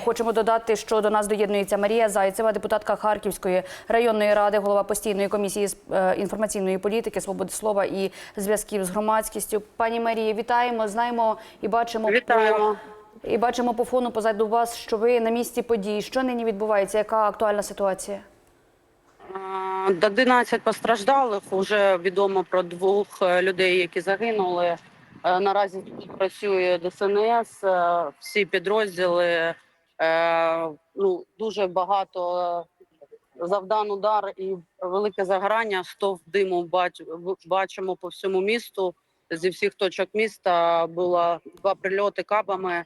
Хочемо додати, що до нас доєднується Марія Зайцева, депутатка Харківської районної ради, голова постійної комісії з е, інформаційної політики, свободи слова і зв'язків з громадськістю. Пані Марії, вітаємо. Знаємо і бачимо Вітаємо. по і бачимо по фону позаду вас, що ви на місці подій. Що нині відбувається? Яка актуальна ситуація? А, До 11 постраждалих вже відомо про двох е, людей, які загинули. Е, Наразі працює ДСНС, е, всі підрозділи. Е, Ну дуже багато завдан удар і велике загорання. Стов диму бач- бачимо по всьому місту. Зі всіх точок міста було два прильоти кабами.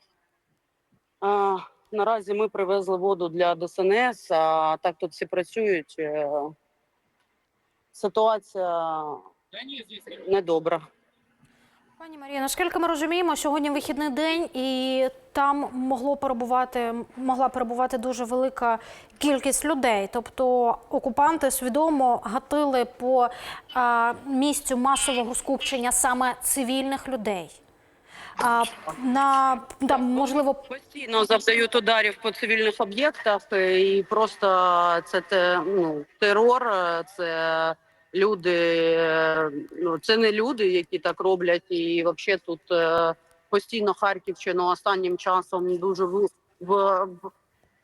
А, наразі ми привезли воду для ДСНС, а так тут всі працюють. Е, Ситуація недобра. Пані Марія, наскільки ми розуміємо, сьогодні вихідний день, і там могло перебувати, могла перебувати дуже велика кількість людей. Тобто окупанти свідомо гатили по а, місцю масового скупчення саме цивільних людей. А, на там можливо Постійно завдають ударів по цивільних об'єктах, е, і просто це ну, терор, е, це люди, е, ну це не люди, які так роблять. І взагалі тут е, постійно Харківщину останнім часом дуже в, в,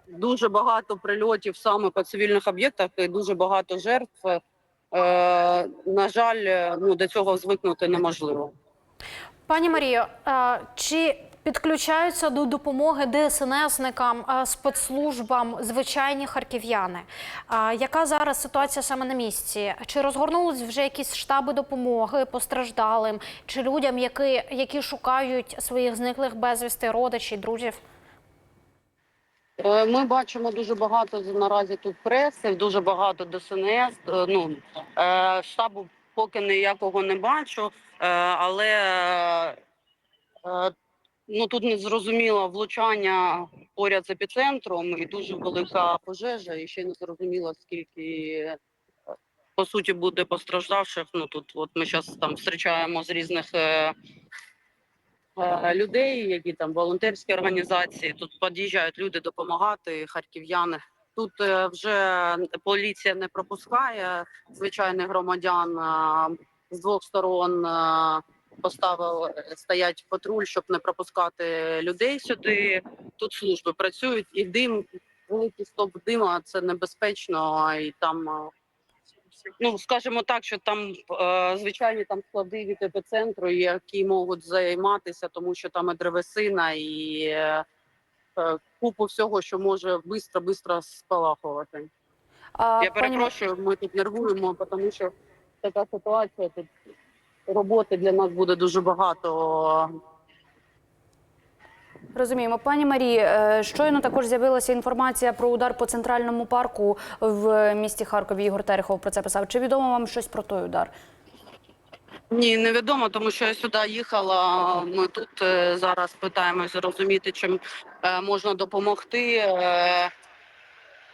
дуже багато прильотів саме по цивільних об'єктах і дуже багато жертв. Е, на жаль, е, ну до цього звикнути неможливо. Пані Марію, чи підключаються до допомоги ДСНСникам, спецслужбам звичайні харків'яни? Яка зараз ситуація саме на місці? Чи розгорнулись вже якісь штаби допомоги постраждалим чи людям, які, які шукають своїх зниклих безвісти родичів, друзів? Е, Ми бачимо дуже багато наразі тут преси, дуже багато ДСНС. е, Ну е, штабу поки ніякого не бачу, е, але е, ну тут не зрозуміло влучання поряд з епіцентром і дуже велика пожежа, і ще не зрозуміло скільки. По суті, буде постраждавших. Ну тут, от ми зараз там зустрічаємо з різних е, е, людей, які там волонтерські організації. Тут під'їжджають люди допомагати, харків'яни. Тут е, вже поліція не пропускає звичайних громадян з двох сторон. Поставив стоять патруль, щоб не пропускати людей сюди. Тут служби працюють, і дим, великий стоп дима це небезпечно. І там, ну скажімо так, що там е, звичайні там склади від епіцентру, які можуть займатися, тому що там і древесина, і е, е, купу всього, що може швидко-швидко спалахувати. А, Я перепрошую, ми тут нервуємо, тому що така ситуація тут роботи для нас буде дуже багато. Розуміємо, пані Марії, е, щойно також з'явилася інформація про удар по центральному парку в місті Харкові. Ігор Терехов про це писав. Чи відомо вам щось про той удар? Ні, невідомо, тому що я сюди їхала. Ми тут е, зараз питаємось зрозуміти, чим е, можна допомогти.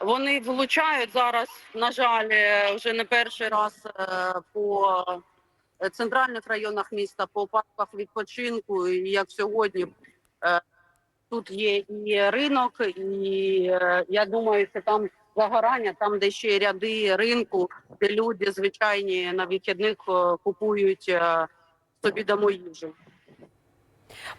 Вони влучають зараз, на жаль, вже не перший раз по центральних районах міста, по парках відпочинку. І як сьогодні е, тут є і ринок, і е, я думаю, що там загорання, там де ще ряди ринку, де люди звичайні на вихідних е, купують е, собі домой їжу.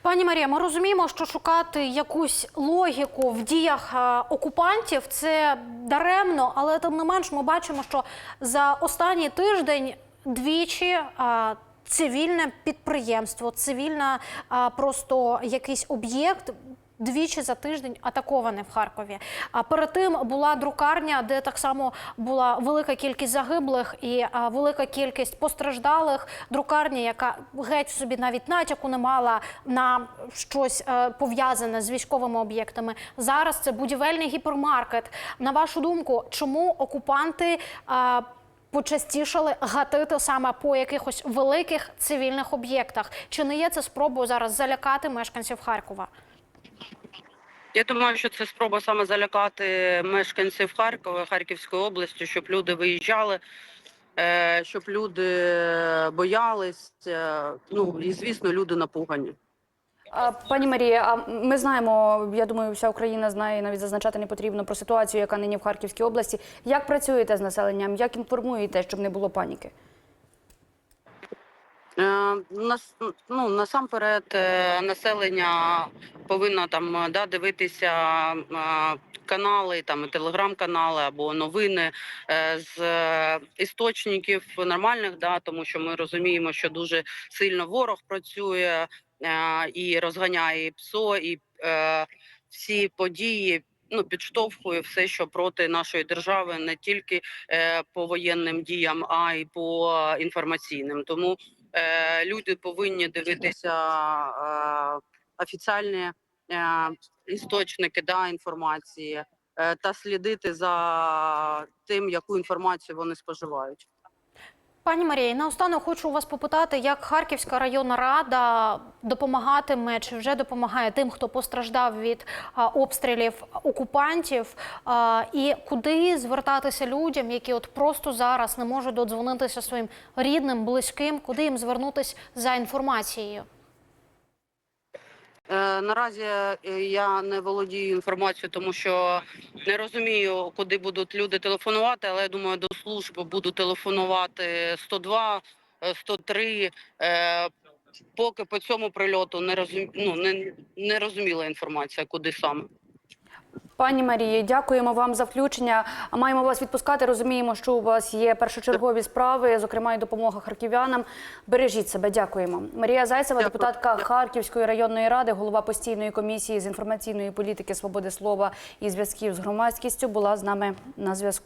Пані Марія, ми розуміємо, що шукати якусь логіку в діях е, окупантів це даремно, але тим не менш ми бачимо, що за останній тиждень двічі. е, Цивільне підприємство, цивільна а, просто якийсь об'єкт двічі за тиждень атакований в Харкові. А перед тим була друкарня, де так само була велика кількість загиблих і а, велика кількість постраждалих. Друкарня, яка геть собі навіть натяку не мала на щось е, пов'язане з військовими об'єктами. Зараз це будівельний гіпермаркет. На вашу думку, чому окупанти? а, Почастішали гатити саме по якихось великих цивільних об'єктах. Чи не є це спробою зараз залякати мешканців Харкова? Я думаю, що це спроба саме залякати мешканців Харкова, Харківської області, щоб люди виїжджали, е, щоб люди боялись. е, Ну і звісно, люди напугані. Пані Марія, а ми знаємо, я думаю, вся Україна знає, навіть зазначати не потрібно про ситуацію, яка нині в Харківській області. Як працюєте з населенням? Як інформуєте, щоб не було паніки? Е, нас, ну, насамперед е, населення повинно там да, дивитися е, канали, там телеграм-канали або новини з істочників нормальних, да, тому що ми розуміємо, що дуже сильно ворог працює і розганяє ПСО, і е, всі події. Ну, підштовхує все, що проти нашої держави, не тільки е, по воєнним діям, а й по інформаційним. Тому е, люди повинні дивитися е, офіціальні е, істочники да, інформації е, та слідити за тим, яку інформацію вони споживають. Пані Марія, наостанок хочу вас попитати, як Харківська районна рада допомагатиме чи вже допомагає тим, хто постраждав від обстрілів окупантів, і куди звертатися людям, які от просто зараз не можуть додзвонитися своїм рідним, близьким, куди їм звернутися за інформацією? Е, Наразі е, я не володію інформацією, тому що не розумію, куди будуть люди телефонувати. Але я думаю, до служб буду телефонувати 102, е, 103. Е, Поки по цьому прильоту не розум... ну, не, не розуміла інформація, куди саме. Пані Марії, дякуємо вам за включення. Маємо вас відпускати. Розуміємо, що у вас є першочергові справи, зокрема і допомога харків'янам. Бережіть себе. Дякуємо. Марія Зайцева, Дякую. депутатка Харківської районної ради, голова постійної комісії з інформаційної політики, свободи слова і зв'язків з громадськістю, була з нами на зв'язку.